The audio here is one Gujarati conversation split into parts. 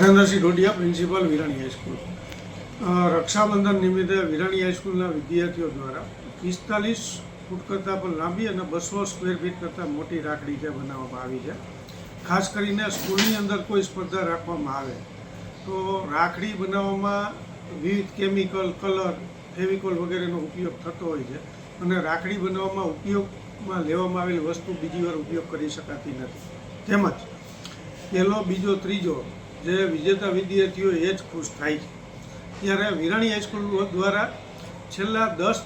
Harendrasinh Dhodiya principal Virani high school Rakshabandhan નિમિત્તે વિરાણી હાઈસ્કૂલના વિદ્યાર્થીઓ દ્વારા પિસ્તાલીસ ફૂટ કરતાં પણ લાંબી અને બસો સ્ક્વેર ફીટ કરતાં મોટી રાખડી જે બનાવવામાં આવી છે. ખાસ કરીને સ્કૂલની અંદર કોઈ સ્પર્ધા રાખવામાં આવે તો રાખડી બનાવવામાં વિવિધ કેમિકલ કલર ફેવિકોલ વગેરેનો ઉપયોગ થતો હોય છે અને રાખડી બનાવવામાં ઉપયોગમાં લેવામાં આવેલી વસ્તુ બીજી વાર ઉપયોગ કરી શકાતી નથી. તેમજ પહેલો, બીજો, ત્રીજો જે વિજેતા વિદ્યાર્થીઓ એ જ ખુશ થાય છે. ત્યારે વિરાણી હાઈસ્કૂલ દ્વારા છેલ્લા દસ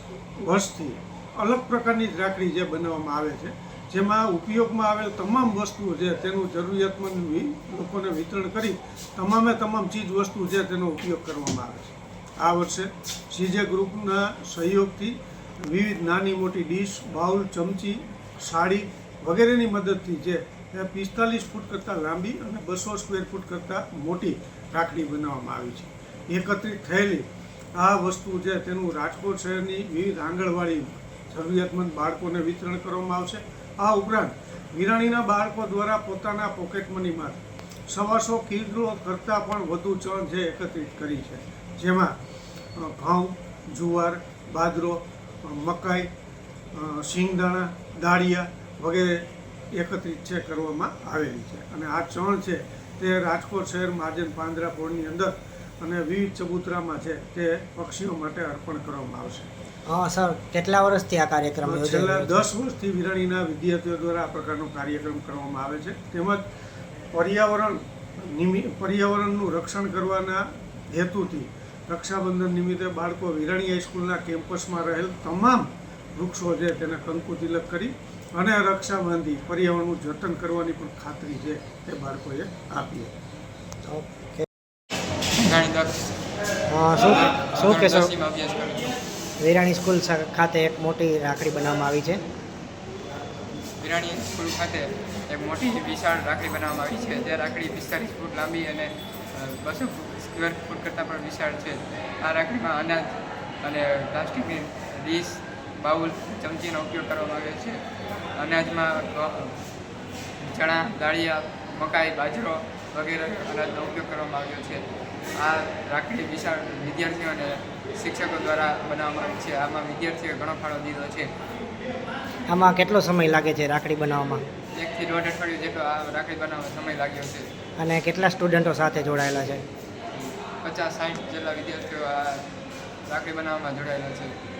વર્ષથી અલગ પ્રકારની જ રાખડી જે બનાવવામાં આવે છે, જેમાં ઉપયોગમાં આવેલ તમામ વસ્તુઓ છે તેનું જરૂરિયાતમંદ લોકોને વિતરણ કરી તમામે તમામ ચીજ વસ્તુ છે તેનો ઉપયોગ કરવામાં આવે છે. આ વર્ષે સીજે ગ્રુપના સહયોગથી વિવિધ નાની મોટી ડીશ, બાઉલ, ચમચી, સાડી વગેરેની મદદથી જે પિસ્તાલીસ ફૂટ કરતાં લાંબી અને બસો સ્ક્વેર ફૂટ કરતાં મોટી રાખડી બનાવવામાં આવી છે. એકત્રિત થયેલી આ વસ્તુ છે તેનું રાજકોટ શહેરની વિવિધ આંગણવાડી જરૂરિયાતમંદ બાળકોને વિતરણ કરવામાં આવશે. આ ઉપરાંત વિરાણીના બાળકો દ્વારા પોતાના પોકેટ મનીમાં સવાસો કિલો કરતાં પણ વધુ ચણ જે એકત્રિત કરી છે. જેમાં ઘઉં, જુવાર, બાજરો મકાઈ સિંગદાણા, દાળિયા વગેરે એકત્રિત છે કરવામાં આવેલી છે. અને આ ચણ છે તે રાજકોટ શહેર મહાજન પાંદરા પોળની અંદર અને વિવિધ ચબૂતરામાં છે તે પક્ષીઓ માટે અર્પણ કરવામાં આવશે. હા સર. કેટલા વર્ષથી આ કાર્યક્રમ છેલ્લા દસ વર્ષથી વિરાણીના વિદ્યાર્થીઓ દ્વારા આ પ્રકારનો કાર્યક્રમ કરવામાં આવે છે. તેમજ પર્યાવરણ નિમિ પર્યાવરણનું રક્ષણ કરવાના હેતુથી રક્ષાબંધન નિમિત્તે બાળકો વિરાણી હાઈસ્કૂલના કેમ્પસમાં રહેલ તમામ વૃક્ષો છે તેને કંકુ તિલક કરી અને રક્ષા બાંધી પર્યાવરણનું જતન કરવાની પણ ખાતરી છે તે બાળકોએ આપી ઓકે હા, શું શું કહેશો? દસમીમાં અભ્યાસ કરું છું વિરાણી સ્કૂલ ખાતે એક મોટી રાખડી બનાવવામાં આવી છે. વિરાણી સ્કૂલ ખાતે એક મોટી વિશાળ રાખડી બનાવવામાં આવી છે. જે રાખડી પિસ્તાલીસ ફૂટ લાંબી અને બસો સ્ક્વેર ફૂટ કરતાં પણ વિશાળ છે. આ રાખડીમાં અનાજ અને પ્લાસ્ટિકની ડીશ બાઉલ ચમચીનો ઉપયોગ કરવામાં આવ્યો છે. અનાજમાં ચણા દાળિયા મકાઈ બાજરો વગેરે અનાજનો ઉપયોગ કરવામાં આવ્યો છે. આ રાખડી વિશાળ વિદ્યાર્થીઓ અને શિક્ષકો દ્વારા બનાવવામાં આવી છે. આમાં વિદ્યાર્થીઓએ ઘણો ફાળો દીધો છે. આમાં કેટલો સમય લાગે છે રાખડી બનાવવામાં? એકથી દોઢ અઠવાડિયું જેટલો આ રાખડી બનાવવા સમય લાગ્યો છે. અને કેટલા સ્ટુડન્ટો સાથે જોડાયેલા છે? પચાસ સાઠ જેટલા વિદ્યાર્થીઓ આ રાખડી બનાવવામાં જોડાયેલા છે.